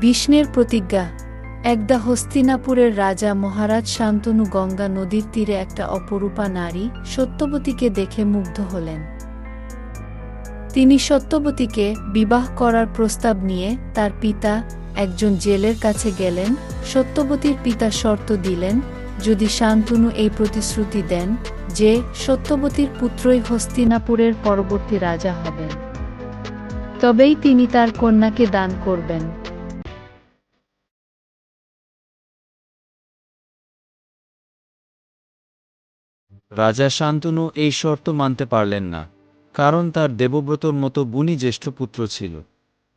ভীষ্মের প্রতিজ্ঞা। একদা হস্তিনাপুরের রাজা মহারাজ শান্তনু গঙ্গা নদীর তীরে একটা অপরূপা নারী সত্যবতীকে দেখে মুগ্ধ হলেন। তিনি সত্যবতীকে বিবাহ করার প্রস্তাব নিয়ে তার পিতা একজন জেলের কাছে গেলেন, সত্যবতীর পিতা শর্ত দিলেন, যদি শান্তনু এই প্রতিশ্রুতি দেন যে সত্যবতীর পুত্রই হস্তিনাপুরের পরবর্তী রাজা হবেন। তবেই তিনি তার কন্যাকে দান করবেন। রাজা শান্তনু এই শর্ত মানতে পারলেন না, কারণ তার দেবব্রতর মতো বুনি জ্যেষ্ঠ পুত্র ছিল,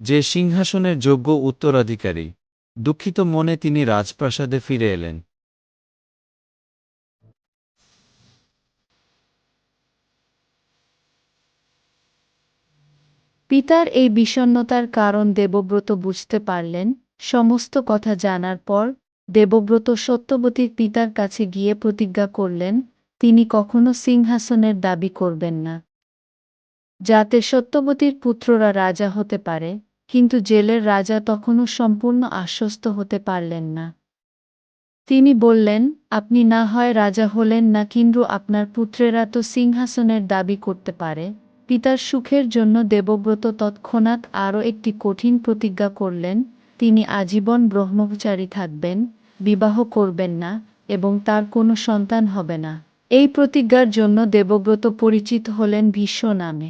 যে সিংহাসনের যোগ্য উত্তরাধিকারী। দুঃখিত মনে তিনি রাজপ্রাসাদে ফিরে এলেন। পিতার এই বিষণ্ণতার কারণ দেবব্রত বুঝতে পারলেন, সমস্ত কথা জানার পর দেবব্রত সত্যবতীর পিতার কাছে গিয়ে প্রতিজ্ঞা করলেন তিনি কখনো সিংহাসনের দাবি করবেন না। যাতে সত্যবতীর পুত্ররা রাজা হতে পারে, কিন্তু জেলের রাজা তখনও সম্পূর্ণ আশ্বস্ত হতে পারলেন না। তিনি বললেন, আপনি না হয় রাজা হলেন না কিন্তু আপনার পুত্রেরা তো সিংহাসনের দাবি করতে পারে। পিতার সুখের জন্য দেবব্রত তৎক্ষণাৎ আরও একটি কঠিন প্রতিজ্ঞা করলেন, তিনি আজীবন ব্রহ্মচারী থাকবেন, বিবাহ করবেন না এবং তার কোনো সন্তান হবে না। এই প্রতিজ্ঞার জন্য দেবব্রত পরিচিত হলেন ভীষ্ম নামে।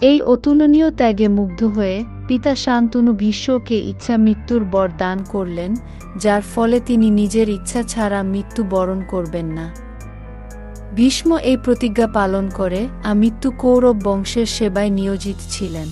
এই অতুলনীয় ত্যাগে মুগ্ধ হয়ে পিতা শান্তনু ভীষ্মকে ইচ্ছা মৃত্যুর বর দান করলেন, যার ফলে তিনি নিজের ইচ্ছা ছাড়া মৃত্যু বরণ করবেন না। ভীষ্ম এই প্রতিজ্ঞা পালন করে আমৃত্যু কৌরব বংশের সেবায় নিয়োজিত ছিলেন।